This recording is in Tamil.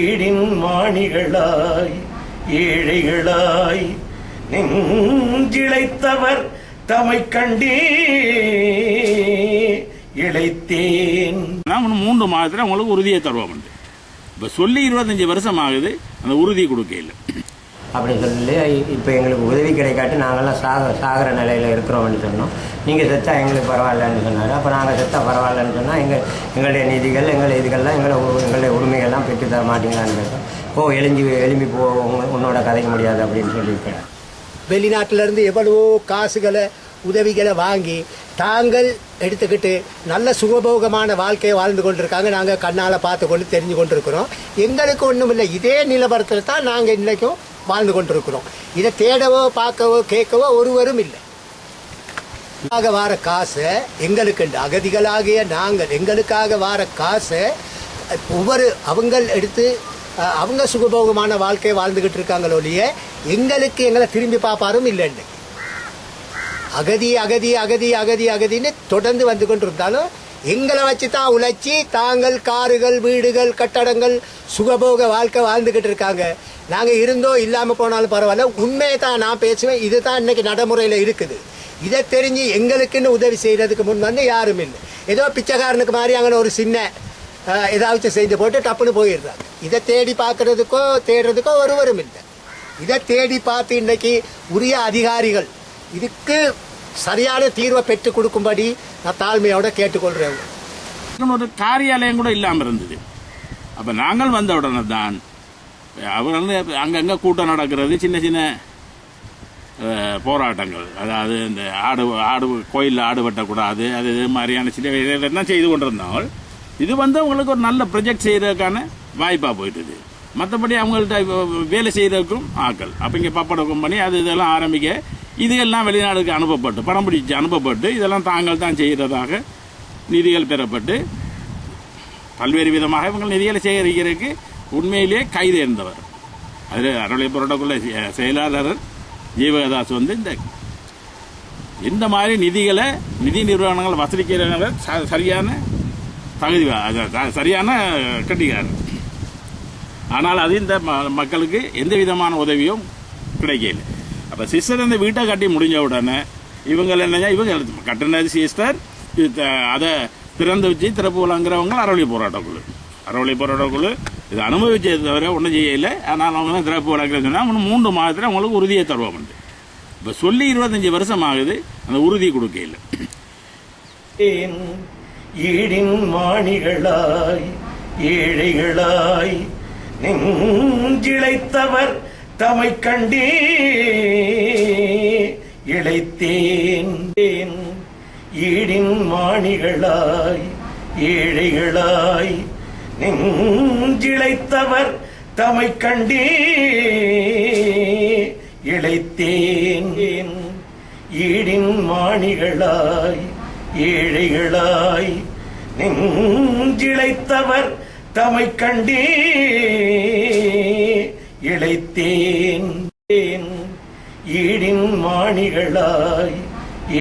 ஈடின் மாணிகளாய் ஏழைகளாய் நெஞ்சிழைத்தவர் தமை கண்டே இழைத்தேன். நான் மூன்று மாதத்தில் உங்களுக்கு உறுதியை தருவோம். இப்போ சொல்லி இருபத்தஞ்சி வருஷம் ஆகுது அந்த உறுதி கொடுக்கல. அப்படி சொல்லி இப்போ எங்களுக்கு உதவி கிடைக்காட்டி நாங்கள்லாம் சாக சாகிற நிலையில் இருக்கிறோம்னு சொன்னோம். நீங்கள் செத்தா எங்களுக்கு பரவாயில்லன்னு சொன்னார். அப்போ நாங்கள் செத்தா பரவாயில்லன்னு சொன்னால் எங்கள் எங்களுடைய நிதிகள் எங்கள் இதுகள்லாம் எங்களை எங்களுடைய உரிமைகள்லாம் பெற்று தர மாட்டீங்களான்னு கேட்டோம். ஓ எலும்பி எலும்பி போ உன்னோட கதைக்க முடியாது அப்படின்னு சொல்லியிருக்கிறேன் வெளிநாட்டிலேருந்து எவ்வளவோ காசுகளை உதவிகளை வாங்கி தாங்கள் எடுத்துக்கிட்டு நல்ல சுகபோகமான வாழ்க்கையை வாழ்ந்து கொண்டிருக்காங்க. நாங்கள் கண்ணால் பார்த்து கொண்டு தெரிஞ்சு கொண்டிருக்கிறோம். எங்களுக்கு ஒன்றும் இல்லை இதே நிலவரத்தில் தான் நாங்கள் இன்றைக்கும் வாழ்ந்து கொண்டிருக்கிறோம். இதை தேடவோ பார்க்கவோ கேட்கவோ ஒருவரும் இல்லை. ஆக வார காசை எங்களுக்கு அகதிகளாகிய நாங்கள் எங்களுக்காக வார காசை ஒவ்வொரு அவங்க எடுத்து அவங்க சுகபோகமான வாழ்க்கையை வாழ்ந்துகிட்டு இருக்காங்களோ ஒழிய எங்களுக்கு எங்களை திரும்பி பார்ப்பாரும் இல்லைன்னு அகதி அகதி அகதி அகதி அகதின்னு தொடர்ந்து வந்து கொண்டிருந்தாலும் எங்களை வச்சு தான் உழைச்சி தாங்கள் காருகள் வீடுகள் கட்டடங்கள் சுகபோக வாழ்க்கை வாழ்ந்துக்கிட்டு இருக்காங்க. நாங்கள் இருந்தோ இல்லாமல் போனாலும் பரவாயில்ல. உண்மையை தான் நான் பேசுவேன். இது தான் இன்றைக்கி நடைமுறையில் இருக்குது. இதை தெரிஞ்சு எங்களுக்குன்னு உதவி செய்கிறதுக்கு முன் வந்து யாரும் இல்லை. ஏதோ பிச்சைக்காரனுக்கு மாதிரி அங்கே ஒரு சின்ன ஏதாச்சும் செய்து போட்டு டப்புன்னு போயிடுறாங்க. இதை தேடி பார்க்குறதுக்கோ தேடுறதுக்கோ ஒருவரும் இல்லை. இதை தேடி பார்த்து இன்றைக்கி உரிய அதிகாரிகள் இதுக்கு சரியான தீர்வை பெற்றுக் கொடுக்கும்படி நான் தாழ்மையோட கேட்டுக்கொள்றேன். ஒரு காரியாலயம் கூட இல்லாமல் இருந்தது. அப்போ நாங்கள் வந்த உடனே தான் அவர் வந்து அங்கங்கே கூட்டம் நடக்கிறது சின்ன சின்ன போராட்டங்கள். அதாவது இந்த ஆடு ஆடு கோயிலில் ஆடு வெட்டக்கூடாது அது இது மாதிரியான சில இதெல்லாம் செய்து கொண்டிருந்தாங்க இது வந்து அவங்களுக்கு ஒரு நல்ல ப்ரொஜெக்ட் செய்யறதுக்கான வாய்ப்பாக போயிட்டுது. மற்றபடி அவங்கள்ட்ட வேலை செய்யறதுக்கும் ஆக்கள் அப்போ இங்கே பப்பட கம்பெனி அது இதெல்லாம் ஆரம்பிக்க இதையெல்லாம் வெளிநாடுக்கு அனுப்பப்பட்டு படம் பிடிச்சு அனுப்பப்பட்டு இதெல்லாம் தாங்கள் தான் செய்கிறதாக நிதிகள் பெறப்பட்டு பல்வேறு விதமாக இவங்க நிதிகளை சேகரிக்கிறதுக்கு உண்மையிலேயே கைது இருந்தவர் அது அருளை புரோட்டோக்குள்ள செயலாளர் ஜீவகதாஸ் வந்து இந்த இந்த மாதிரி நிதிகளை நிதி நிறுவனங்கள் வசதிக்கிறவங்க ச- சரியான தகுதி அது த- சரியான கட்டிக்காரர். ஆனால் அது இந்த மக்களுக்கு எந்த விதமான உதவியும் கிடைக்கல அப்போ சிஸ்டர் இந்த வீட்டை கட்டி முடிஞ்ச உடனே இவங்க என்ன இவங்க கட்டின சிஸ்டர் த- அதை திறந்து வச்சு திறப்புலாங்கிறவங்க அறவழி போராட்டக்குழு அறவழி போராட்டக்குழு இது அனுபவிச்சதை தவிர ஒன்றும் செய்யலை. ஆனால் அவங்க தான் திறப்பு வழக்கில் சொன்னால் மூன்று மாதத்தில் அவங்களுக்கு உறுதியை தருவோம் இப்போ சொல்லி இருபத்தஞ்சி வருஷம் ஆகுது அந்த உறுதி கொடுக்கல ஏன் ஈடின் மாணிகளாய் ஏழைகளாய் நெஞ்சிழைத்தவர் தமை கண்டே இழைத்தேன் ஈடின் மாணிகளாய் ஏழைகளாய் நெஞ்சிழைத்தவர் தமை கண்டே இழைத்தேன். ஈடின் மாணிகளாய் ஏழைகளாய் நெஞ்சிழைத்தவர் தமை கண்டே இழைத்தேன். ஈடின் மாணிகளாய்